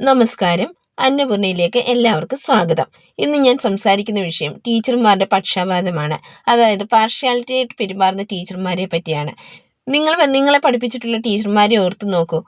നമസ്കാരം. അന്നപൂർണയിലേക്ക് എല്ലാവർക്കും സ്വാഗതം. ഇന്ന് ഞാൻ സംസാരിക്കുന്ന വിഷയം ടീച്ചർമാരുടെ പക്ഷാപാതമാണ്. അതായത് പാർഷ്യാലിറ്റി ആയിട്ട് പെരുമാറുന്ന ടീച്ചർമാരെ പറ്റിയാണ്. നിങ്ങൾ നിങ്ങളെ പഠിപ്പിച്ചിട്ടുള്ള ടീച്ചർമാരെ ഓർത്തു നോക്കൂ.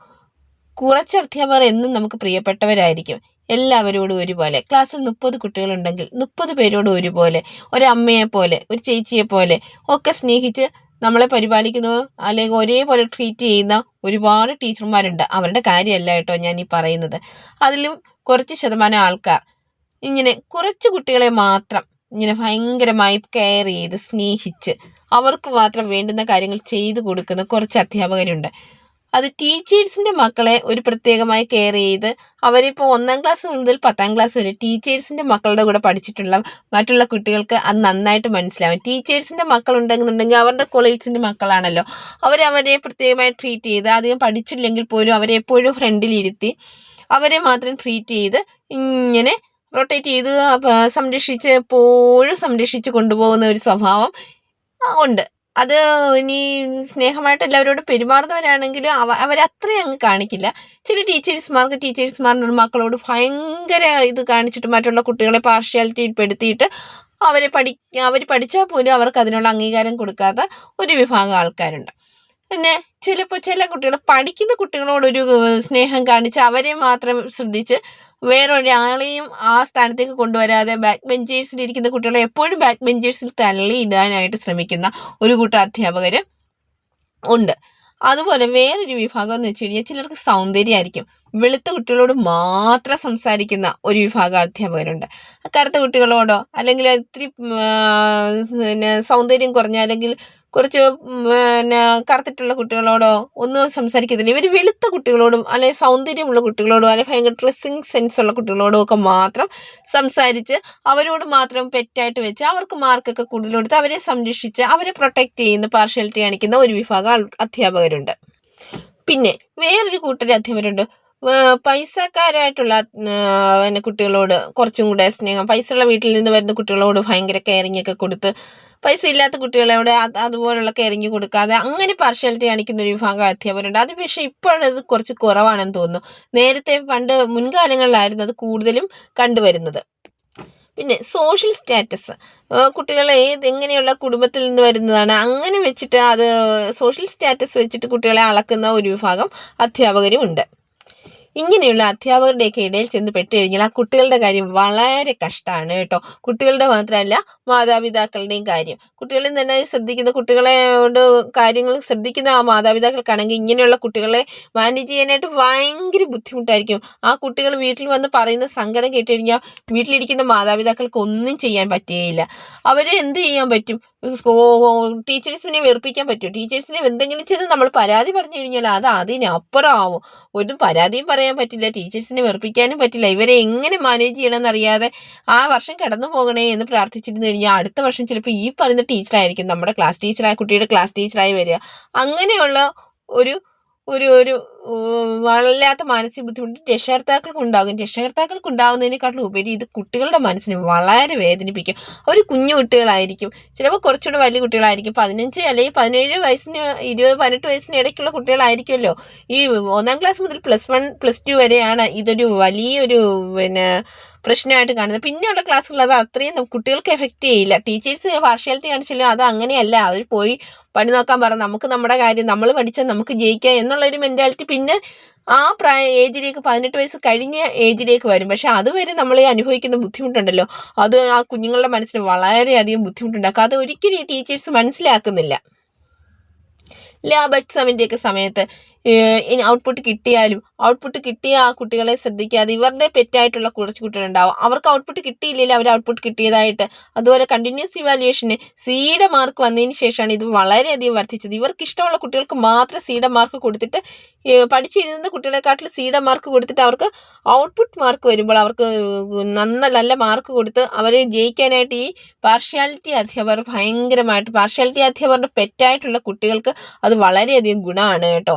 കുറച്ച് അധ്യാപകർ എന്നും നമുക്ക് പ്രിയപ്പെട്ടവരായിരിക്കും. എല്ലാവരോടും ഒരുപോലെ. ക്ലാസ്സിൽ മുപ്പത് കുട്ടികളുണ്ടെങ്കിൽ മുപ്പത് പേരോടും ഒരുപോലെ. ഒരമ്മയെ പോലെ ഒരു ചേച്ചിയെ പോലെ ഒക്കെ സ്നേഹിച്ച് നമ്മളെ പരിപാലിക്കുന്ന അല്ലെങ്കിൽ ഒരേപോലെ ട്രീറ്റ് ചെയ്യുന്ന ഒരുപാട് ടീച്ചർമാരുണ്ട് അവരുടെ കാര്യമല്ല കേട്ടോ ഞാൻ ഈ പറയുന്നത്. അതിലും കുറച്ച് ശതമാനം ആൾക്കാർ ഇങ്ങനെ കുറച്ച് കുട്ടികളെ മാത്രം ഇങ്ങനെ ഭയങ്കരമായി കെയർ ചെയ്ത് സ്നേഹിച്ച് അവർക്ക് മാത്രം വേണ്ടുന്ന കാര്യങ്ങൾ ചെയ്തു കൊടുക്കുന്ന കുറച്ച് അധ്യാപകരുണ്ട്. അത് ടീച്ചേഴ്സിന്റെ മക്കളെ ഒരു പ്രത്യേകമായി കെയർ ചെയ്ത് അവരിപ്പോൾ ഒന്നാം ക്ലാസ് മുതൽ പത്താം ക്ലാസ് വരെ ടീച്ചേഴ്സിന്റെ മക്കളുടെ കൂടെ പഠിച്ചിട്ടുള്ള മറ്റുള്ള കുട്ടികൾക്ക് അത് നന്നായിട്ട് മനസ്സിലാവും. ടീച്ചേഴ്സിന്റെ മക്കളുണ്ടെന്നുണ്ടെങ്കിൽ അവരുടെ കൊളീഗ്സിന്റെ മക്കളാണല്ലോ. അവരവരെ പ്രത്യേകമായി ട്രീറ്റ് ചെയ്ത് അധികം പഠിച്ചില്ലെങ്കിൽ പോലും അവരെ എപ്പോഴും ഫ്രണ്ടിലിരുത്തി അവരെ മാത്രം ട്രീറ്റ് ചെയ്ത് ഇങ്ങനെ റൊട്ടേറ്റ് ചെയ്ത് സംരക്ഷിച്ച് എപ്പോഴും സംരക്ഷിച്ച് കൊണ്ടുപോകുന്ന ഒരു സ്വഭാവം ഉണ്ട്. അത് ഇനി സ്നേഹമായിട്ട് എല്ലാവരോടും പെരുമാറുന്നവരാണെങ്കിലും അവ അവരത്രയും അങ്ങ് കാണിക്കില്ല. ചില ടീച്ചേഴ്സ്മാർക്ക് ടീച്ചേഴ്സ്മാരുടെ മക്കളോട് ഭയങ്കര ഇത് കാണിച്ചിട്ട് മറ്റുള്ള കുട്ടികളെ പാർഷ്യാലിറ്റി പെടുത്തിയിട്ട് അവരെ പഠി അവർ പഠിച്ചാൽ പോലും അവർക്ക് അതിനുള്ള അംഗീകാരം കൊടുക്കാത്ത ഒരു വിഭാഗം ആൾക്കാരുണ്ട്. പിന്നെ ചിലപ്പോൾ ചില കുട്ടികൾ പഠിക്കുന്ന കുട്ടികളോടൊരു സ്നേഹം കാണിച്ച് അവരെ മാത്രം ശ്രദ്ധിച്ച് വേറൊരാളെയും ആ സ്ഥാനത്തേക്ക് കൊണ്ടുവരാതെ ബാക്ക് ബെഞ്ചേഴ്സിൽ ഇരിക്കുന്ന കുട്ടികളെ എപ്പോഴും ബാക്ക് ബെഞ്ചേഴ്സിൽ തള്ളിയിടാനായിട്ട് ശ്രമിക്കുന്ന ഒരു കൂട്ടം അധ്യാപകർ ഉണ്ട്. അതുപോലെ വേറൊരു വിഭാഗം എന്ന് വെച്ച് കഴിഞ്ഞാൽ ചിലർക്ക് സൗന്ദര്യമായിരിക്കും വെളുത്ത കുട്ടികളോട് മാത്രം സംസാരിക്കുന്ന ഒരു വിഭാഗം അധ്യാപകരുണ്ട്. കറുത്ത കുട്ടികളോടോ അല്ലെങ്കിൽ ഇത്തിരി പിന്നെ സൗന്ദര്യം കുറഞ്ഞ അല്ലെങ്കിൽ കുറച്ച് പിന്നെ കറുത്തിട്ടുള്ള കുട്ടികളോടോ ഒന്നും സംസാരിക്കത്തില്ല. ഇവർ വെളുത്ത കുട്ടികളോടും അല്ലെങ്കിൽ സൗന്ദര്യമുള്ള കുട്ടികളോടും അല്ലെങ്കിൽ ഭയങ്കര ഡ്രസ്സിങ് സെൻസ് ഉള്ള കുട്ടികളോടും ഒക്കെ മാത്രം സംസാരിച്ച് അവരോട് മാത്രം പെറ്റായിട്ട് വെച്ച് അവർക്ക് മാർക്കൊക്കെ കൂടുതൽ കൊടുത്ത് അവരെ സംരക്ഷിച്ച് അവരെ പ്രൊട്ടക്റ്റ് ചെയ്യുന്ന പാർഷ്യാലിറ്റി കാണിക്കുന്ന ഒരു വിഭാഗം അധ്യാപകരുണ്ട്. പിന്നെ വേറൊരു കൂട്ടർ അധ്യാപകരുണ്ട്. പൈസക്കാരായിട്ടുള്ള പിന്നെ കുട്ടികളോട് കുറച്ചും കൂടെ സ്നേഹം. പൈസ ഉള്ള വീട്ടിൽ നിന്ന് വരുന്ന കുട്ടികളോട് ഭയങ്കര കെയറിങ് ഒക്കെ കൊടുത്ത് പൈസ ഇല്ലാത്ത കുട്ടികളോട് അതുപോലുള്ള കെയറിങ് കൊടുക്കാതെ അങ്ങനെ പാർഷ്യാലിറ്റി കാണിക്കുന്ന ഒരു വിഭാഗം അധ്യാപകരുണ്ട്. അത് പക്ഷേ ഇപ്പോഴത് കുറച്ച് കുറവാണെന്ന് തോന്നുന്നു. നേരത്തെ പണ്ട് മുൻകാലങ്ങളിലായിരുന്നു അത് കൂടുതലും കണ്ടുവരുന്നത്. പിന്നെ സോഷ്യൽ സ്റ്റാറ്റസ് കുട്ടികൾ ഏത് എങ്ങനെയുള്ള കുടുംബത്തിൽ നിന്ന് വരുന്നതാണ് അങ്ങനെ വെച്ചിട്ട് അത് സോഷ്യൽ സ്റ്റാറ്റസ് വെച്ചിട്ട് കുട്ടികളെ അളക്കുന്ന ഒരു വിഭാഗം അധ്യാപകരും ഉണ്ട്. ഇങ്ങനെയുള്ള അധ്യാപകരുടെയൊക്കെ ഇടയിൽ ചെന്ന് പെട്ടുകഴിഞ്ഞാൽ ആ കുട്ടികളുടെ കാര്യം വളരെ കഷ്ടമാണ് കേട്ടോ. കുട്ടികളുടെ മാത്രമല്ല മാതാപിതാക്കളുടെയും കാര്യം. കുട്ടികളെ തന്നെ ശ്രദ്ധിക്കുന്ന കുട്ടികളെ കൊണ്ട് കാര്യങ്ങൾ ശ്രദ്ധിക്കുന്ന ആ മാതാപിതാക്കൾക്കാണെങ്കിൽ ഇങ്ങനെയുള്ള കുട്ടികളെ മാനേജ് ചെയ്യാനായിട്ട് ഭയങ്കര ബുദ്ധിമുട്ടായിരിക്കും. ആ കുട്ടികൾ വീട്ടിൽ വന്ന് പറയുന്ന സങ്കടം കേട്ടുകഴിഞ്ഞാൽ വീട്ടിലിരിക്കുന്ന മാതാപിതാക്കൾക്ക് ഒന്നും ചെയ്യാൻ പറ്റുകയില്ല. അവരെ എന്ത് ചെയ്യാൻ പറ്റും? ടീച്ചേഴ്സിനെ വെറുപ്പിക്കാൻ പറ്റും ടീച്ചേഴ്സിനെ എന്തെങ്കിലും ചെയ്ത് നമ്മൾ പരാതി പറഞ്ഞു കഴിഞ്ഞാൽ അത് അതിനപ്പുറം ആവും ഒരു പരാതിയും പറയാൻ പറ്റില്ല ടീച്ചേഴ്സിനെ വെറുപ്പിക്കാനും പറ്റില്ല. ഇവരെ എങ്ങനെ മാനേജ് ചെയ്യണമെന്ന് അറിയാതെ ആ വർഷം കടന്നു പോകണേ എന്ന് പ്രാർത്ഥിച്ചിരുന്നു കഴിഞ്ഞാൽ അടുത്ത വർഷം ചിലപ്പോൾ ഈ പറയുന്ന ടീച്ചറായിരിക്കും നമ്മുടെ ക്ലാസ് ടീച്ചറായ കുട്ടിയുടെ ക്ലാസ് ടീച്ചറായി വരിക. അങ്ങനെയുള്ള ഒരു ഒരു ഒരു വല്ലാത്ത മാനസിക ബുദ്ധിമുട്ട് രക്ഷകർത്താക്കൾക്ക് ഉണ്ടാകും രക്ഷകർത്താക്കൾക്ക് ഉണ്ടാകുന്നതിനെക്കാട്ടിലും ഉപരി ഇത് കുട്ടികളുടെ മനസ്സിനെ വളരെ വേദനിപ്പിക്കും. അവർ കുഞ്ഞു കുട്ടികളായിരിക്കും. ചിലപ്പോൾ കുറച്ചുകൂടെ വലിയ കുട്ടികളായിരിക്കും. പതിനഞ്ച് അല്ലെങ്കിൽ പതിനേഴ് വയസ്സിന് ഇരുപത് പതിനെട്ട് വയസ്സിന് ഇടയ്ക്കുള്ള കുട്ടികളായിരിക്കുമല്ലോ. ഈ ഒന്നാം ക്ലാസ് മുതൽ പ്ലസ് വൺ പ്ലസ് ടു വരെയാണ് ഇതൊരു വലിയൊരു പിന്നെ പ്രശ്നമായിട്ട് കാണുന്നത്. പിന്നെയുള്ള ക്ലാസ്സുകൾ അത് അത്രയും കുട്ടികൾക്ക് എഫക്റ്റ് ചെയ്യില്ല. ടീച്ചേഴ്സ് പാർഷ്യാലിറ്റി കാണിച്ചാലും അത് അങ്ങനെയല്ല. അവർ പോയി പണി നോക്കാൻ പറ നമുക്ക് നമ്മുടെ കാര്യം നമ്മൾ പഠിച്ചാൽ നമുക്ക് ജയിക്കാം എന്നുള്ളൊരു മെന്റാലിറ്റി പിന്നെ ആ പ്രായ ഏജിലേക്ക് പതിനെട്ട് വയസ്സ് കഴിഞ്ഞ ഏജിലേക്ക് വരും. പക്ഷെ അതുവരെ നമ്മൾ അനുഭവിക്കുന്ന ബുദ്ധിമുട്ടുണ്ടല്ലോ. അത് ആ കുഞ്ഞുങ്ങളുടെ മനസ്സിന് വളരെയധികം ബുദ്ധിമുട്ടുണ്ടാക്കും. അത് ഒരിക്കലും ഈ ടീച്ചേഴ്സ് മനസ്സിലാക്കുന്നില്ല. ലാബ് എക്സാമിന്റെയൊക്കെ സമയത്ത് ഔട്ട്പുട്ട് കിട്ടിയാലും ഔട്ട്പുട്ട് കിട്ടിയ ആ കുട്ടികളെ ശ്രദ്ധിക്കാതെ ഇവരുടെ പെറ്റായിട്ടുള്ള കുറച്ച് കുട്ടികളുണ്ടാവും. അവർക്ക് ഔട്ട്പുട്ട് കിട്ടിയില്ലെങ്കിൽ അവർ ഔട്ട്പുട്ട് കിട്ടിയതായിട്ട്. അതുപോലെ കണ്ടിന്യൂസ് ഇവാലുവേഷന് സിയുടെ മാർക്ക് വന്നതിന് ശേഷമാണ് ഇത് വളരെയധികം വർദ്ധിച്ചത്. ഇവർക്ക് ഇഷ്ടമുള്ള കുട്ടികൾക്ക് മാത്രം സിയുടെ മാർക്ക് കൊടുത്തിട്ട് പഠിച്ചിരുന്ന കുട്ടികളെക്കാട്ടിൽ സിയുടെ മാർക്ക് കൊടുത്തിട്ട് അവർക്ക് ഔട്ട്പുട്ട് മാർക്ക് വരുമ്പോൾ അവർക്ക് നന്ന നല്ല മാർക്ക് കൊടുത്ത് അവരെ ജയിക്കാനായിട്ട് ഈ പാർഷ്യാലിറ്റി അധ്യാപകർ ഭയങ്കരമായിട്ട് പാർഷ്യാലിറ്റി അധ്യാപകരുടെ പെറ്റായിട്ടുള്ള കുട്ടികൾക്ക് അത് വളരെയധികം ഗുണമാണ് കേട്ടോ.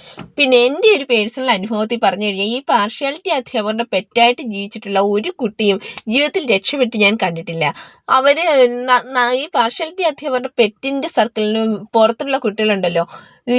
പിന്നെ എന്റെ ഒരു പേഴ്സണൽ അനുഭവത്തിൽ പറഞ്ഞു കഴിഞ്ഞാൽ ഈ പാർഷ്യാലിറ്റി അധ്യാപകരുടെ പെറ്റായിട്ട് ജീവിച്ചിട്ടുള്ള ഒരു കുട്ടിയും ജീവിതത്തിൽ രക്ഷപ്പെട്ട് ഞാൻ കണ്ടിട്ടില്ല. അവർ ഈ പാർഷ്യാലിറ്റി അധ്യാപകരുടെ പെറ്റിന്റെ സർക്കിളിന് പുറത്തുള്ള കുട്ടികളുണ്ടല്ലോ.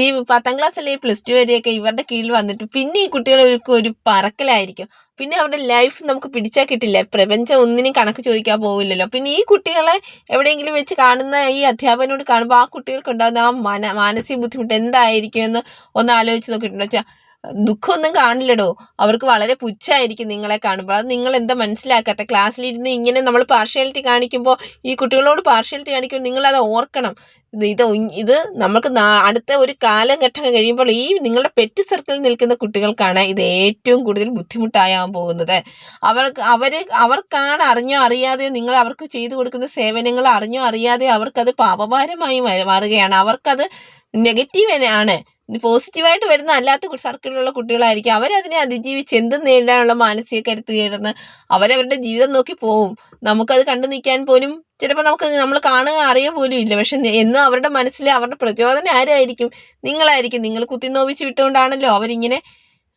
ഈ പത്താം ക്ലാസ് അല്ലെങ്കിൽ പ്ലസ് ടു വരെയൊക്കെ ഇവരുടെ കീഴിൽ വന്നിട്ട് പിന്നെ ഈ കുട്ടികൾക്ക് ഒരു പറക്കലായിരിക്കും. പിന്നെ അവരുടെ ലൈഫ് നമുക്ക് പിടിച്ചാൽ കിട്ടില്ല. പ്രപഞ്ചം ഒന്നിനും കണക്ക് ചോദിക്കാൻ പോവില്ലല്ലോ. പിന്നെ ഈ കുട്ടികളെ എവിടെയെങ്കിലും വെച്ച് കാണുന്ന ഈ അധ്യാപകനോട് കാണുമ്പോൾ ആ കുട്ടികൾക്ക് ഉണ്ടാകുന്ന ആ മന മാനസിക ബുദ്ധിമുട്ട് എന്തായിരിക്കും എന്ന് ഒന്ന് ആലോചിച്ച് നോക്കിയിട്ടുണ്ടോ വെച്ചാൽ ദുഃഖമൊന്നും കാണില്ലടോ. അവർക്ക് വളരെ പുച്ഛായിരിക്കും നിങ്ങളെ കാണുമ്പോൾ. അത് നിങ്ങൾ എന്താ മനസ്സിലാക്കാത്ത? ക്ലാസ്സിലിരുന്ന് ഇങ്ങനെ നമ്മൾ പാർഷ്യാലിറ്റി കാണിക്കുമ്പോൾ ഈ കുട്ടികളോട് പാർഷ്യാലിറ്റി കാണിക്കുമ്പോൾ നിങ്ങളത് ഓർക്കണം. ഇത് ഇത് ഇത് നമുക്ക് അടുത്ത ഒരു കാലഘട്ടം കഴിയുമ്പോൾ ഈ നിങ്ങളുടെ പെറ്റ് സർക്കിളിൽ നിൽക്കുന്ന കുട്ടികൾക്കാണ് ഇത് ഏറ്റവും കൂടുതൽ ബുദ്ധിമുട്ടായാൻ പോകുന്നത്. അവർക്ക് അവർ അവർക്കാണ് അറിഞ്ഞോ അറിയാതെയോ നിങ്ങൾ അവർക്ക് ചെയ്തു കൊടുക്കുന്ന സേവനങ്ങൾ അറിഞ്ഞോ അറിയാതെയോ അവർക്കത് പാപഭാരമായി മാറുകയാണ്. അവർക്കത് നെഗറ്റീവ് ആണ്. പോസിറ്റീവായിട്ട് വരുന്ന അല്ലാത്ത സർക്കിളിലുള്ള കുട്ടികളായിരിക്കും അവരതിനെ അതിജീവിച്ച് എന്തും നേരിടാനുള്ള മാനസിക കരുത്ത് കയറുന്ന അവരവരുടെ ജീവിതം നോക്കി പോവും. നമുക്കത് കണ്ടു നിൽക്കാൻ പോലും ചിലപ്പോൾ നമുക്ക് നമ്മൾ കാണുക അറിയ പോലും ഇല്ല. പക്ഷെ എന്നും അവരുടെ മനസ്സിൽ അവരുടെ പ്രചോദനം ആരായിരിക്കും? നിങ്ങളായിരിക്കും. നിങ്ങൾ കുത്തിനോവിച്ച് വിട്ടുകൊണ്ടാണല്ലോ അവരിങ്ങനെ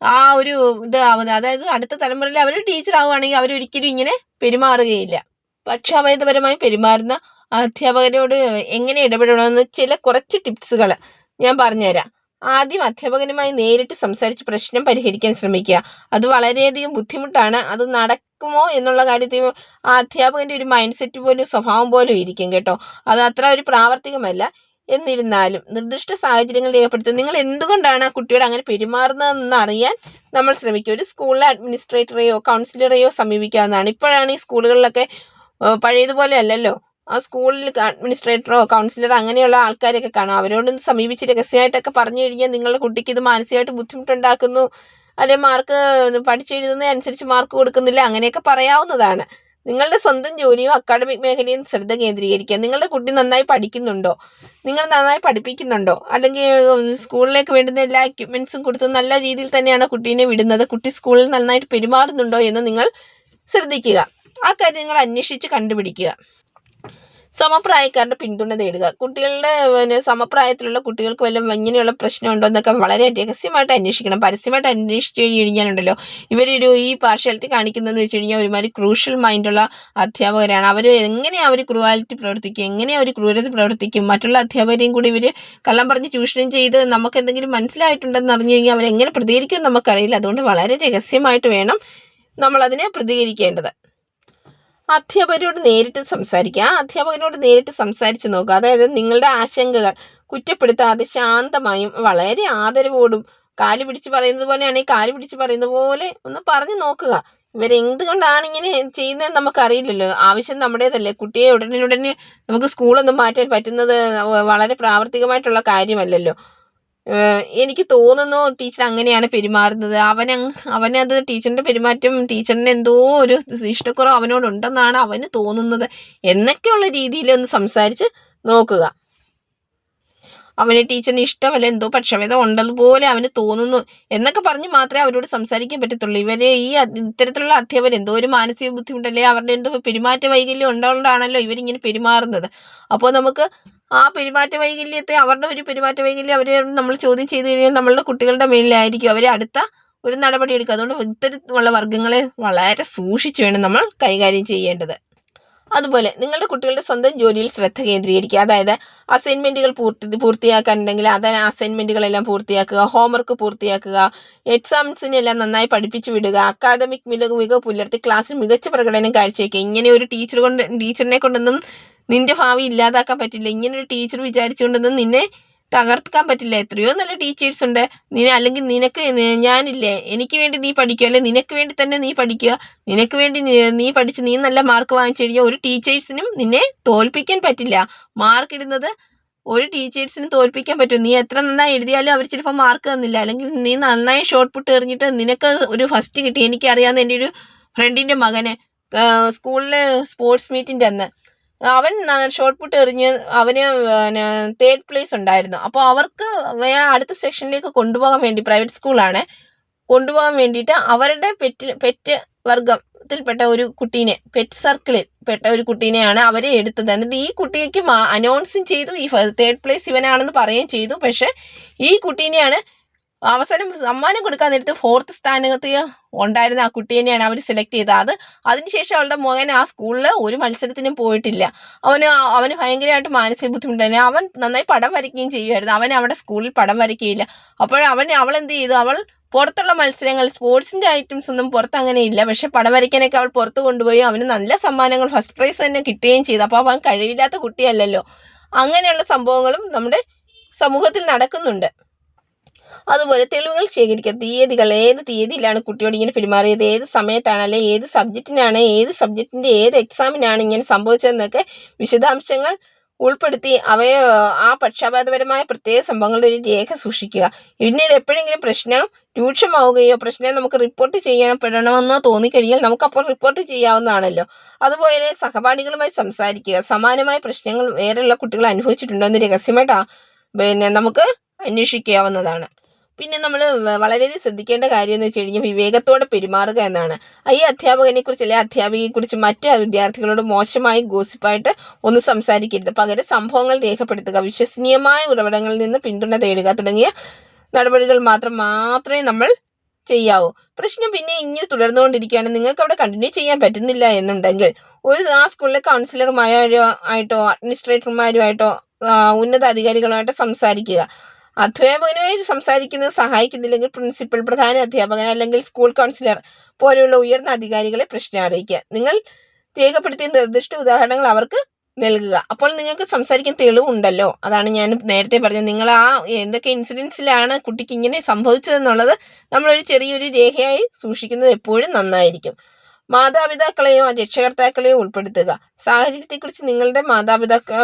ആ ഒരു ഇത് ആവുന്നത്. അതായത് അടുത്ത തലമുറയിൽ അവർ ടീച്ചർ ആവുകയാണെങ്കിൽ അവരൊരിക്കലും ഇങ്ങനെ പെരുമാറുകയില്ല. പക്ഷാഭേദപരമായി പെരുമാറുന്ന അധ്യാപകരോട് എങ്ങനെ ഇടപെടണമെന്ന് ചില കുറച്ച് ടിപ്സുകൾ ഞാൻ പറഞ്ഞുതരാം. ആദ്യം അധ്യാപകനുമായി നേരിട്ട് സംസാരിച്ച് പ്രശ്നം പരിഹരിക്കാൻ ശ്രമിക്കുക. അത് വളരെയധികം ബുദ്ധിമുട്ടാണ്. അത് നടക്കുമോ എന്നുള്ള കാര്യത്തിൽ ആ അധ്യാപകന്റെ ഒരു മൈൻഡ് സെറ്റ് പോലും സ്വഭാവം പോലും ഇരിക്കും കേട്ടോ. അത് അത്ര ഒരു പ്രാവർത്തികമല്ല. എന്നിരുന്നാലും നിർദ്ദിഷ്ട സാഹചര്യങ്ങൾ രേഖപ്പെടുത്തുക നിങ്ങൾ എന്തുകൊണ്ടാണ് ആ കുട്ടിയോട് അങ്ങനെ പെരുമാറുന്നതെന്ന് അറിയാൻ നമ്മൾ ശ്രമിക്കുക. ഒരു സ്കൂളിലെ അഡ്മിനിസ്ട്രേറ്ററെയോ കൗൺസിലറെയോ സമീപിക്കാവുന്നതാണ്. ഇപ്പോഴാണ് ഈ സ്കൂളുകളിലൊക്കെ പഴയതുപോലെ അല്ലല്ലോ. ആ സ്കൂളിൽ അഡ്മിനിസ്ട്രേറ്ററോ കൗൺസിലറോ അങ്ങനെയുള്ള ആൾക്കാരെയൊക്കെ കാണാം. അവരോട് സമീപിച്ച് രഹസ്യമായിട്ടൊക്കെ പറഞ്ഞു കഴിഞ്ഞാൽ നിങ്ങളുടെ കുട്ടിക്ക് ഇത് മാനസികമായിട്ട് ബുദ്ധിമുട്ടുണ്ടാക്കുന്നു. അല്ലെ മാർക്ക് പഠിച്ചെഴുതുന്ന അനുസരിച്ച് മാർക്ക് കൊടുക്കുന്നില്ല അങ്ങനെയൊക്കെ പറയാവുന്നതാണ്. നിങ്ങളുടെ സ്വന്തം ജോലിയും അക്കാഡമിക് മേഖലയും ശ്രദ്ധ കേന്ദ്രീകരിക്കുക. നിങ്ങളുടെ കുട്ടി നന്നായി പഠിക്കുന്നുണ്ടോ? നിങ്ങൾ നന്നായി പഠിപ്പിക്കുന്നുണ്ടോ? അല്ലെങ്കിൽ സ്കൂളിലേക്ക് വേണ്ടുന്ന എല്ലാ എക്യുപ്മെൻസും കൊടുത്ത് നല്ല രീതിയിൽ തന്നെയാണ് കുട്ടീനെ വിടുന്നത്. കുട്ടി സ്കൂളിൽ നന്നായിട്ട് പെരുമാറുന്നുണ്ടോ എന്ന് നിങ്ങൾ ശ്രദ്ധിക്കുക. ആ കാര്യം നിങ്ങൾ അന്വേഷിച്ച് കണ്ടുപിടിക്കുക. സമപ്രായക്കാരുടെ പിന്തുണ നേടുക കുട്ടികളുടെ പിന്നെ സമപ്രായത്തിലുള്ള കുട്ടികൾക്ക് വല്ലതും ഇങ്ങനെയുള്ള പ്രശ്നമുണ്ടോ എന്നൊക്കെ വളരെ രഹസ്യമായിട്ട് അന്വേഷിക്കണം. പരസ്യമായിട്ട് അന്വേഷിച്ച് കഴിഞ്ഞാലുണ്ടല്ലോ ഇവരൊരു ഈ പാർഷ്യാലിറ്റി കാണിക്കുന്നതെന്ന് വെച്ച് കഴിഞ്ഞാൽ ഒരുമാതിരി ക്രൂഷ്യൽ മൈൻഡുള്ള അധ്യാപകരാണ്. അവർ എങ്ങനെ അവർ ക്രൂവാലിറ്റി പ്രവർത്തിക്കും? എങ്ങനെ അവർ ക്രൂരത പ്രവർത്തിക്കും? മറ്റുള്ള അധ്യാപകരെയും കൂടി ഇവർ കള്ളം പറഞ്ഞ് ചൂഷണം ചെയ്ത് നമുക്ക് എന്തെങ്കിലും മനസ്സിലായിട്ടുണ്ടെന്ന് അറിഞ്ഞു കഴിഞ്ഞാൽ അവരെങ്ങനെ പ്രതികരിക്കും നമുക്കറിയില്ല. അതുകൊണ്ട് വളരെ രഹസ്യമായിട്ട് വേണം നമ്മളതിനെ പ്രതികരിക്കേണ്ടത്. അധ്യാപകരോട് നേരിട്ട് സംസാരിക്കുക. അധ്യാപകരോട് നേരിട്ട് സംസാരിച്ച് നോക്കുക. അതായത് നിങ്ങളുടെ ആശങ്കകൾ കുറ്റപ്പെടുത്താതെ ശാന്തമായും വളരെ ആദരവോടും കാൽ പിടിച്ച് പറയുന്നത് പോലെയാണ്. ഈ കാൽ പിടിച്ച് പറയുന്ന പോലെ ഒന്ന് പറഞ്ഞു നോക്കുക. ഇവരെന്തുകൊണ്ടാണ് ഇങ്ങനെ ചെയ്യുന്നതെന്ന് നമുക്കറിയില്ലല്ലോ. ആവശ്യം നമ്മുടേതല്ലേ. കുട്ടിയെ ഉടനെ ഉടനെ നമുക്ക് സ്കൂളൊന്നും മാറ്റാൻ പറ്റുന്നത് വളരെ പ്രാവർത്തികമായിട്ടുള്ള കാര്യമല്ലല്ലോ. എനിക്ക് തോന്നുന്നു ടീച്ചർ അങ്ങനെയാണ് പെരുമാറുന്നത്. അവൻ അവനത് ടീച്ചറിന്റെ പെരുമാറ്റം ടീച്ചറിന് എന്തോ ഒരു ഇഷ്ടക്കുറവ് അവനോടുണ്ടെന്നാണ് അവന് തോന്നുന്നത്. എന്നൊക്കെയുള്ള രീതിയിൽ ഒന്ന് സംസാരിച്ച് നോക്കുക. അവന് ടീച്ചറിന് ഇഷ്ടമല്ല എന്തോ പക്ഷവേദം ഉണ്ടതുപോലെ അവന് തോന്നുന്നു. എന്നൊക്കെ പറഞ്ഞ് മാത്രമേ അവരോട് സംസാരിക്കാൻ പറ്റത്തുള്ളൂ. ഇവരെ ഈ ഇത്തരത്തിലുള്ള അധ്യാപകർ എന്തോ ഒരു മാനസിക ബുദ്ധിമുട്ടല്ലേ? അവരുടെ എന്തോ പെരുമാറ്റ വൈകല്യം ഉണ്ടതുകൊണ്ടാണല്ലോ ഇവരിങ്ങനെ പെരുമാറുന്നത്. അപ്പോൾ നമുക്ക് ആ പെരുമാറ്റ വൈകല്യത്തെ അവരുടെ ഒരു പെരുമാറ്റ വൈകല്യം അവരെ നമ്മൾ ചോദ്യം ചെയ്തു കഴിഞ്ഞാൽ നമ്മളുടെ കുട്ടികളുടെ മേലിലായിരിക്കും അവരെ അടുത്ത ഒരു നടപടി എടുക്കുക. അതുകൊണ്ട് ഇത്തരത്തിലുള്ള വർഗങ്ങളെ വളരെ സൂക്ഷിച്ചു വേണം നമ്മൾ കൈകാര്യം ചെയ്യേണ്ടത്. അതുപോലെ നിങ്ങളുടെ കുട്ടികളുടെ സ്വന്തം ജോലിയിൽ ശ്രദ്ധ കേന്ദ്രീകരിക്കുക. അതായത് അസൈൻമെന്റുകൾ പൂർത്തി പൂർത്തിയാക്കാനുണ്ടെങ്കിൽ അത് അസൈൻമെന്റുകളെല്ലാം പൂർത്തിയാക്കുക ഹോംവർക്ക് പൂർത്തിയാക്കുക എക്സാംസിനെല്ലാം നന്നായി പഠിപ്പിച്ചു വിടുക അക്കാദമിക് മികവ് മികവ് പുലർത്തി ക്ലാസ്സിൽ മികച്ച പ്രകടനം കാഴ്ചവെക്കുക. ഇങ്ങനെ ഒരു ടീച്ചർ കൊണ്ട് ടീച്ചറിനെ കൊണ്ടൊന്നും നിന്റെ ഭാവി ഇല്ലാതാക്കാൻ പറ്റില്ല. ഇങ്ങനെ ഒരു ടീച്ചർ വിചാരിച്ചുകൊണ്ടൊന്നും നിന്നെ തകർക്കാൻ പറ്റില്ല. എത്രയോ നല്ല ടീച്ചേഴ്സ് ഉണ്ട്. നിന അല്ലെങ്കിൽ നിനക്ക് ഞാനില്ലേ. എനിക്ക് വേണ്ടി നീ പഠിക്കുക. അല്ലെ നിനക്ക് വേണ്ടി തന്നെ നീ പഠിക്കുക. നിനക്ക് വേണ്ടി നീ പഠിച്ച് നീ നല്ല മാർക്ക് വാങ്ങിച്ചു കഴിഞ്ഞാൽ ഒരു ടീച്ചേഴ്സിനും നിന്നെ തോൽപ്പിക്കാൻ പറ്റില്ല. മാർക്ക് ഇടുന്നത് ഒരു ടീച്ചേഴ്സിനും തോൽപ്പിക്കാൻ പറ്റും. നീ എത്ര നന്നായി എഴുതിയാലും അവർ ചിലപ്പോൾ മാർക്ക് തന്നില്ല. അല്ലെങ്കിൽ നീ നന്നായി ഷോർട്ട് പുട്ട് എറിഞ്ഞിട്ട് നിനക്ക് ഒരു ഫസ്റ്റ് കിട്ടി. എനിക്കറിയാവുന്ന എന്റെ ഒരു ഫ്രണ്ടിന്റെ മകനെ സ്കൂളിലെ സ്പോർട്സ് മീറ്റിന്റെ അന്ന്. അവൻ ഷോർട്ട് പുട്ട് എറിഞ്ഞ് അവന് പിന്നെ തേർഡ് പ്ലേസ് ഉണ്ടായിരുന്നു. അപ്പോൾ അവർക്ക് അടുത്ത സെക്ഷനിലേക്ക് കൊണ്ടുപോകാൻ വേണ്ടി പ്രൈവറ്റ് സ്കൂളാണ് കൊണ്ടുപോകാൻ വേണ്ടിയിട്ട് അവരുടെ പെറ്റ് പെറ്റ് വർഗത്തിൽപ്പെട്ട ഒരു കുട്ടീനെ പെറ്റ് സർക്കിളിൽ പെട്ട ഒരു കുട്ടീനെയാണ് അവരെ എടുത്തത്. എന്നിട്ട് ഈ കുട്ടിക്ക് അനൗൺസും ചെയ്തു ഈ തേർഡ് പ്ലേസ് ഇവനാണെന്ന് പറയുകയും ചെയ്തു. പക്ഷേ ഈ കുട്ടീനെയാണ് അവസരം സമ്മാനം കൊടുക്കാൻ നേരത്ത് ഫോർത്ത് സ്ഥാനത്ത് ഉണ്ടായിരുന്ന ആ കുട്ടി തന്നെയാണ് അവർ സെലക്ട് ചെയ്തത്. അത് അതിനുശേഷം അവളുടെ മകൻ ആ സ്കൂളിൽ ഒരു മത്സരത്തിനും പോയിട്ടില്ല. അവന് അവന് ഭയങ്കരമായിട്ട് മാനസിക ബുദ്ധിമുട്ടായിരുന്നു. അവൻ നന്നായി പടം വരയ്ക്കുകയും ചെയ്യുമായിരുന്നു. അവൻ അവിടെ സ്കൂളിൽ പടം വരയ്ക്കുകയില്ല. അപ്പോൾ അവൻ അവൾ എന്ത് ചെയ്തു? അവൾ പുറത്തുള്ള മത്സരങ്ങൾ സ്പോർട്സിന്റെ ഐറ്റംസ് ഒന്നും പുറത്ത് അങ്ങനെ ഇല്ല. പക്ഷെ പടം വരയ്ക്കാനൊക്കെ അവൾ പുറത്ത് കൊണ്ടുപോയി. അവന് നല്ല സമ്മാനങ്ങൾ ഫസ്റ്റ് പ്രൈസ് തന്നെ കിട്ടുകയും ചെയ്തു. അപ്പോൾ അവൻ കഴിവില്ലാത്ത കുട്ടിയല്ലല്ലോ. അങ്ങനെയുള്ള സംഭവങ്ങളും നമ്മുടെ സമൂഹത്തിൽ നടക്കുന്നുണ്ട്. അതുപോലെ തെളിവുകൾ ശേഖരിക്കുക. തീയതികൾ ഏത് തീയതിയിലാണ് കുട്ടിയോട് ഇങ്ങനെ പെരുമാറിയത്? ഏത് സമയത്താണ് അല്ലെ ഏത് സബ്ജക്റ്റിനാണ്? ഏത് സബ്ജക്റ്റിന്റെ ഏത് എക്സാമിനാണ് ഇങ്ങനെ സംഭവിച്ചതെന്നൊക്കെ വിശദാംശങ്ങൾ ഉൾപ്പെടുത്തി അവയെ ആ പക്ഷാപാതപരമായ പ്രത്യേക സംഭവങ്ങളുടെ ഒരു രേഖ സൂക്ഷിക്കുക. പിന്നീട് എപ്പോഴെങ്കിലും പ്രശ്നം രൂക്ഷമാവുകയോ പ്രശ്നം നമുക്ക് റിപ്പോർട്ട് ചെയ്യപ്പെടണമെന്നോ തോന്നിക്കഴിഞ്ഞാൽ നമുക്ക് അപ്പോൾ റിപ്പോർട്ട് ചെയ്യാവുന്നതാണല്ലോ. അതുപോലെ സഹപാഠികളുമായി സംസാരിക്കുക. സമാനമായ പ്രശ്നങ്ങൾ വേറെയുള്ള കുട്ടികൾ അനുഭവിച്ചിട്ടുണ്ടോ എന്ന് രഹസ്യമായിട്ടാ പിന്നെ നമുക്ക് അന്വേഷിക്കാവുന്നതാണ്. പിന്നെ നമ്മൾ വളരെയധികം ശ്രദ്ധിക്കേണ്ട കാര്യം എന്ന് വെച്ച് കഴിഞ്ഞാൽ വിവേകത്തോടെ പെരുമാറുക എന്നാണ്. ഈ അധ്യാപകനെ കുറിച്ച് അല്ലെങ്കിൽ അധ്യാപികയെ കുറിച്ച് മറ്റ് വിദ്യാർത്ഥികളോട് മോശമായി ഗോസിപ്പായിട്ട് ഒന്നും സംസാരിക്കരുത്. പകരം സംഭവങ്ങൾ രേഖപ്പെടുത്തുക വിശ്വസനീയമായ ഉറവിടങ്ങളിൽ നിന്ന് പിന്തുണ തേടുക തുടങ്ങിയ നടപടികൾ മാത്രം മാത്രമേ നമ്മൾ ചെയ്യാവൂ. പ്രശ്നം പിന്നെ ഇങ്ങനെ തുടർന്നുകൊണ്ടിരിക്കുകയാണ്. നിങ്ങൾക്ക് അവിടെ കണ്ടിന്യൂ ചെയ്യാൻ പറ്റുന്നില്ല എന്നുണ്ടെങ്കിൽ ഒരു ആ സ്കൂളിലെ കൗൺസിലർമാരോ ആയിട്ടോ അഡ്മിനിസ്ട്രേറ്റർമാരുമായിട്ടോ ഉന്നത അധികാരികളുമായിട്ടോ സംസാരിക്കുക. അധ്യാപകനുമായി സംസാരിക്കുന്നത് സഹായിക്കുന്നില്ലെങ്കിൽ പ്രിൻസിപ്പൽ പ്രധാന അധ്യാപകൻ അല്ലെങ്കിൽ സ്കൂൾ കൗൺസിലർ പോലെയുള്ള ഉയർന്ന അധികാരികളെ പ്രശ്നം അറിയിക്കുക. നിങ്ങൾ രേഖപ്പെടുത്തിയ നിർദ്ദിഷ്ട ഉദാഹരണങ്ങൾ അവർക്ക് നൽകുക. അപ്പോൾ നിങ്ങൾക്ക് സംസാരിക്കാൻ തെളിവുണ്ടല്ലോ. അതാണ് ഞാൻ നേരത്തെ പറഞ്ഞത്. നിങ്ങൾ ആ എന്തൊക്കെ ഇൻസിഡൻസിലാണ് കുട്ടിക്ക് ഇങ്ങനെ സംഭവിച്ചതെന്നുള്ളത് നമ്മളൊരു ചെറിയൊരു രേഖയായി സൂക്ഷിക്കുന്നത് എപ്പോഴും നന്നായിരിക്കും. മാതാപിതാക്കളെയോ രക്ഷകർത്താക്കളെയോ ഉൾപ്പെടുത്തുക. സാഹചര്യത്തെക്കുറിച്ച് നിങ്ങളുടെ മാതാപിതാക്കൾ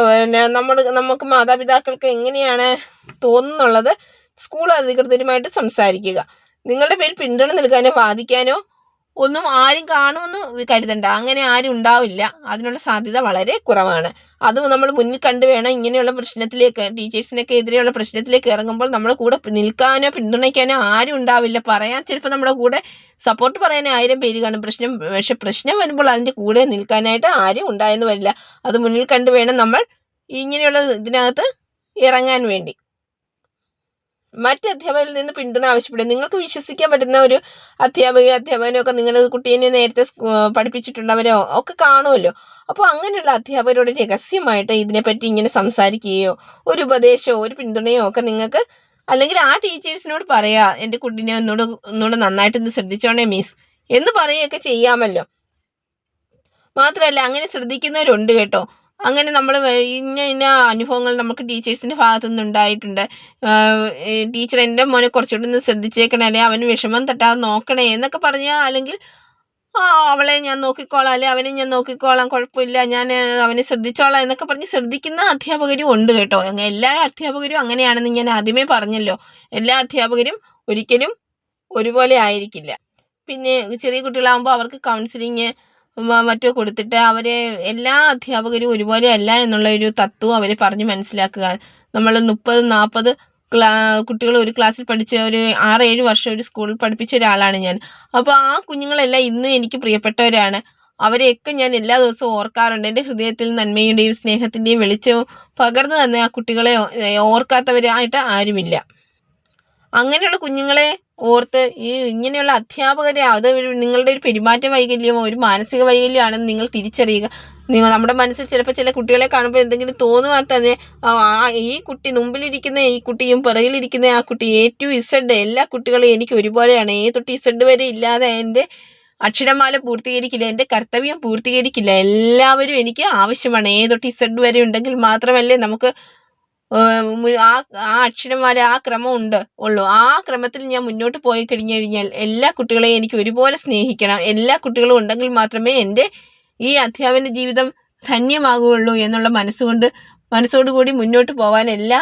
നമ്മൾ നമുക്ക് മാതാപിതാക്കൾക്ക് എങ്ങനെയാണ് തോന്നുന്നുള്ളത് സ്കൂൾ അധികൃതരുമായിട്ട് സംസാരിക്കുക. നിങ്ങളുടെ പേരിൽ പിന്തുണ നൽകാനോ വാദിക്കാനോ ഒന്നും ആരും കാണുമെന്ന് കരുതണ്ട. അങ്ങനെ ആരും ഉണ്ടാവില്ല. അതിനുള്ള സാധ്യത വളരെ കുറവാണ്. അതും നമ്മൾ മുന്നിൽ കണ്ടു വേണം ഇങ്ങനെയുള്ള പ്രശ്നത്തിലേക്ക് ടീച്ചേഴ്സിനൊക്കെ എതിരെയുള്ള പ്രശ്നത്തിലേക്ക് ഇറങ്ങുമ്പോൾ നമ്മുടെ കൂടെ നിൽക്കാനോ പിന്തുണയ്ക്കാനോ ആരും ഉണ്ടാവില്ല. പറയാൻ ചിലപ്പോൾ നമ്മുടെ കൂടെ സപ്പോർട്ട് പറയാൻ ആയിരം പേര് കാണും. പ്രശ്നം പക്ഷെ പ്രശ്നം വരുമ്പോൾ അതിന്റെ കൂടെ നിൽക്കാനായിട്ട് ആരും ഉണ്ടായെന്ന് വരില്ല. അത് മുന്നിൽ കണ്ടു വേണം നമ്മൾ ഇങ്ങനെയുള്ള ഇതിനകത്ത് ഇറങ്ങാൻ വേണ്ടി. മറ്റ് അധ്യാപകരിൽ നിന്ന് പിന്തുണ ആവശ്യപ്പെടും. നിങ്ങൾക്ക് വിശ്വസിക്കാൻ പറ്റുന്ന ഒരു അധ്യാപക അധ്യാപകനോ ഒക്കെ നിങ്ങൾ കുട്ടീനെ നേരത്തെ പഠിപ്പിച്ചിട്ടുള്ളവരോ ഒക്കെ കാണുമല്ലോ. അപ്പോൾ അങ്ങനെയുള്ള അധ്യാപകരോട് രഹസ്യമായിട്ട് ഇതിനെപ്പറ്റി ഇങ്ങനെ സംസാരിക്കുകയോ ഒരു ഉപദേശമോ ഒരു പിന്തുണയോ ഒക്കെ നിങ്ങൾക്ക് അല്ലെങ്കിൽ ആ ടീച്ചേഴ്സിനോട് പറയാ എന്റെ കുട്ടീനെ ഒന്നുകൂടെ ഒന്നുകൂടെ നന്നായിട്ട് ഒന്ന് ശ്രദ്ധിച്ചോണേ മിസ് എന്ന് പറയുകയൊക്കെ ചെയ്യാമല്ലോ. മാത്രമല്ല അങ്ങനെ ശ്രദ്ധിക്കുന്നവരുണ്ട് കേട്ടോ. അങ്ങനെ നമ്മൾ ഇന്ന ഇന്ന അനുഭവങ്ങൾ നമുക്ക് ടീച്ചേഴ്സിന്റെ ഭാഗത്തു നിന്ന് ഉണ്ടായിട്ടുണ്ട് ടീച്ചർ എന്റെ മോനെ കുറച്ചുകൂടി ഒന്ന് ശ്രദ്ധിച്ചേക്കണേ അല്ലെ അവന് വിഷമം തട്ടാതെ നോക്കണേ എന്നൊക്കെ പറഞ്ഞാൽ അല്ലെങ്കിൽ ആ അവളെ ഞാൻ നോക്കിക്കോളാം അല്ലെ അവനെ ഞാൻ നോക്കിക്കോളാം കുഴപ്പമില്ല ഞാൻ അവനെ ശ്രദ്ധിച്ചോളാം എന്നൊക്കെ പറഞ്ഞ് ശ്രദ്ധിക്കുന്ന അധ്യാപകരും ഉണ്ട് കേട്ടോ. എല്ലാ അധ്യാപകരും അങ്ങനെയാണെന്ന് ഞാൻ ആദ്യമേ പറഞ്ഞല്ലോ. എല്ലാ അധ്യാപകരും ഒരിക്കലും ഒരുപോലെ ആയിരിക്കില്ല. പിന്നെ ചെറിയ കുട്ടികളാകുമ്പോൾ അവർക്ക് കൗൺസിലിങ് മറ്റോ കൊടുത്തിട്ട് അവരെ എല്ലാ അധ്യാപകരും ഒരുപോലെ അല്ല എന്നുള്ള ഒരു തത്വം അവരെ പറഞ്ഞ് മനസ്സിലാക്കുക. നമ്മൾ മുപ്പത് നാൽപ്പത് ക്ലാ കുട്ടികൾ ഒരു ക്ലാസ്സിൽ പഠിച്ച ഒരു ആറ് ഏഴ് വർഷം ഒരു സ്കൂളിൽ പഠിപ്പിച്ച ഒരാളാണ് ഞാൻ. അപ്പോൾ ആ കുഞ്ഞുങ്ങളെല്ലാം ഇന്നും എനിക്ക് പ്രിയപ്പെട്ടവരാണ്. അവരെയൊക്കെ ഞാൻ എല്ലാ ദിവസവും ഓർക്കാറുണ്ട്. എന്റെ ഹൃദയത്തിൽ നന്മയുടെയും സ്നേഹത്തിന്റെയും വെളിച്ചവും പകർന്നു തന്നെ ആ കുട്ടികളെ ഓർക്കാത്തവരായിട്ട് ആരുമില്ല. അങ്ങനെയുള്ള കുഞ്ഞുങ്ങളെ ഓർത്ത് ഈ ഇങ്ങനെയുള്ള അധ്യാപകരെ അത് നിങ്ങളുടെ ഒരു പെരുമാറ്റ വൈകല്യമോ ഒരു മാനസിക വൈകല്യമാണെന്ന് നിങ്ങൾ തിരിച്ചറിയുക. നിങ്ങൾ നമ്മുടെ മനസ്സിൽ ചിലപ്പോൾ ചില കുട്ടികളെ കാണുമ്പോൾ എന്തെങ്കിലും തോന്നുവാൻ തന്നെ ഈ കുട്ടി മുമ്പിലിരിക്കുന്ന ഈ കുട്ടിയും പിറകിലിരിക്കുന്ന ആ കുട്ടി എ ടു ഇസഡ് എല്ലാ കുട്ടികളും എനിക്ക് ഒരുപോലെയാണ്. എ തൊട്ട് ഇസഡ് വരെ ഇല്ലാതെ എന്റെ അക്ഷരമാല പൂർത്തീകരിക്കില്ല എന്റെ കർത്തവ്യം പൂർത്തീകരിക്കില്ല. എല്ലാവരും എനിക്ക് ആവശ്യമാണ്. എ തൊട്ട് ഇസഡ് വരെ ഉണ്ടെങ്കിൽ മാത്രമല്ലേ നമുക്ക് ആ ആ അക്ഷരമാല ആ ക്രമം ഉണ്ട് ഉള്ളൂ. ആ ക്രമത്തിൽ ഞാൻ മുന്നോട്ട് പോയി കഴിഞ്ഞു കഴിഞ്ഞാൽ എല്ലാ കുട്ടികളെയും എനിക്ക് ഒരുപോലെ സ്നേഹിക്കണം. എല്ലാ കുട്ടികളും ഉണ്ടെങ്കിൽ മാത്രമേ എന്റെ ഈ അധ്യാപന ജീവിതം ധന്യമാകുകയുള്ളൂ എന്നുള്ള മനസ്സുകൊണ്ട് മനസ്സോടുകൂടി മുന്നോട്ട് പോകാൻ എല്ലാ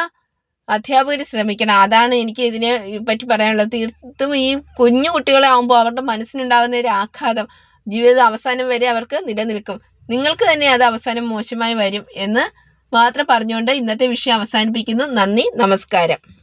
അധ്യാപകർ ശ്രമിക്കണം. അതാണ് എനിക്ക് ഇതിനെ പറ്റി പറയാനുള്ളത്. തീർത്തും ഈ കുഞ്ഞു കുട്ടികളാകുമ്പോൾ അവരുടെ മനസ്സിനുണ്ടാകുന്ന ഒരു ആഘാതം ജീവിത അവസാനം വരെ അവർക്ക് നിലനിൽക്കും. നിങ്ങൾക്ക് തന്നെ അത് അവസാനം മോശമായി വരും എന്ന് മാത്രം പറഞ്ഞുകൊണ്ട് ഇന്നത്തെ വിഷയം അവസാനിപ്പിക്കുന്നു. നന്ദി നമസ്കാരം.